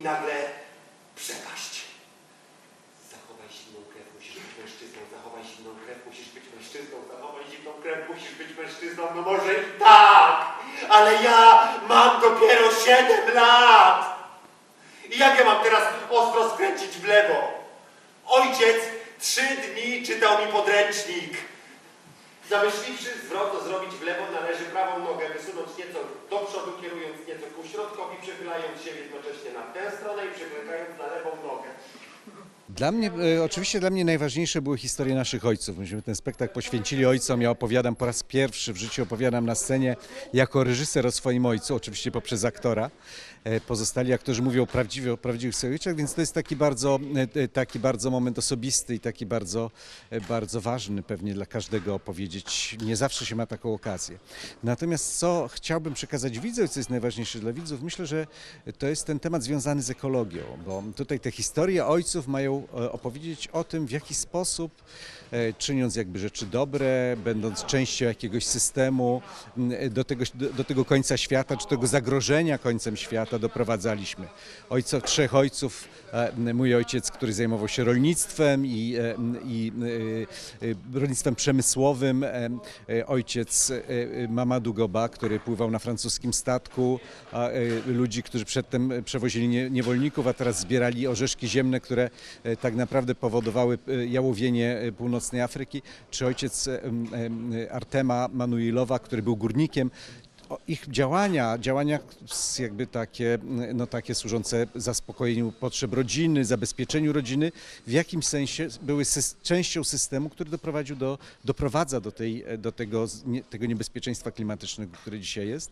nagle przepaść. Zachowaj zimną krew, musisz być mężczyzną, zachowaj zimną krew, musisz być mężczyzną, zachowaj zimną krew, musisz być mężczyzną, no może i tak, ale ja mam dopiero 7 lat. I jak ja mam teraz ostro skręcić w lewo? Ojciec trzy dni czytał mi podręcznik. Zamyśliwszy zwrot, to prawą nogę wysunąć nieco do przodu, kierując nieco ku środkowi, przechylając się jednocześnie na tę stronę i przeklikając na. Dla mnie, e, oczywiście dla mnie najważniejsze były historie naszych ojców. Myśmy ten spektakl poświęcili ojcom. Ja opowiadam po raz pierwszy w życiu, opowiadam na scenie jako reżyser o swoim ojcu, oczywiście poprzez aktora. E, Pozostali aktorzy mówią prawdziwie o prawdziwych swoich ojcach, więc to jest taki bardzo, e, taki bardzo moment osobisty i taki bardzo, bardzo ważny pewnie dla każdego opowiedzieć. Nie zawsze się ma taką okazję. Natomiast co chciałbym przekazać widzom, co jest najważniejsze dla widzów, myślę, że to jest ten temat związany z ekologią, bo tutaj te historie ojców mają opowiedzieć o tym, w jaki sposób, e, czyniąc jakby rzeczy dobre, będąc częścią jakiegoś systemu, m, do tego, do, tego końca świata, czy tego zagrożenia końcem świata doprowadzaliśmy. Ojców, trzech ojców, e, mój ojciec, który zajmował się rolnictwem i, e, i e, e, rolnictwem przemysłowym, e, e, ojciec e, e, Mamadou Goba, który pływał na francuskim statku, e, ludzi, którzy przedtem przewozili nie- niewolników, a teraz zbierali orzeszki ziemne, które e, tak naprawdę powodowały e, jałowienie e, północnej Afryki, czy ojciec e, Artema Manuilowa, który był górnikiem. Ich działania, działania jakby takie, no takie służące zaspokojeniu potrzeb rodziny, zabezpieczeniu rodziny, w jakimś sensie były sys- częścią systemu, który doprowadził do, doprowadza do, tej, do tego, nie, tego niebezpieczeństwa klimatycznego, które dzisiaj jest.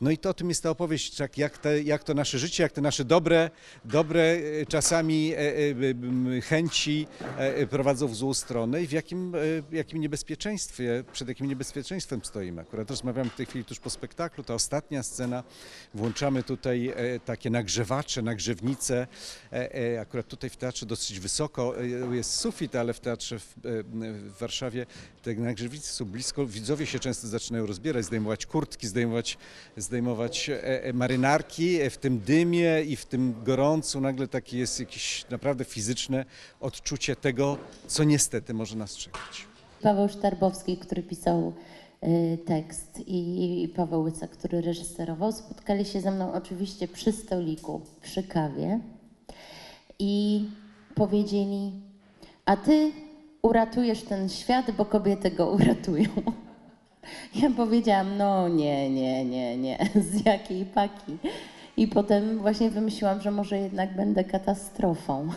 No i to o tym jest ta opowieść, tak jak, te, jak to nasze życie, jak te nasze dobre, dobre e, czasami e, e, chęci prowadzą w złą stronę i w jakim, jakim niebezpieczeństwie, przed jakim niebezpieczeństwem stoimy. Akurat rozmawiamy w tej chwili tuż po spektaklu, ta ostatnia scena, włączamy tutaj e, takie nagrzewacze, nagrzewnice. E, e, Akurat tutaj w teatrze dosyć wysoko jest sufit, ale w teatrze w, w Warszawie te nagrzewnice są blisko. Widzowie się często zaczynają rozbierać, zdejmować kurtki, zdejmować, zdejmować marynarki. W tym dymie i w tym gorącu nagle takie jest jakieś naprawdę fizyczne odczucie tego, co niestety może nas czekać. Paweł Sztarbowski, który pisał tekst i, i Paweł Łyca, który reżyserował, spotkali się ze mną oczywiście przy stoliku, przy kawie i powiedzieli, a ty uratujesz ten świat, bo kobiety go uratują. Ja powiedziałam, no nie, nie, nie, nie, z jakiej paki. I potem właśnie wymyśliłam, że może jednak będę katastrofą.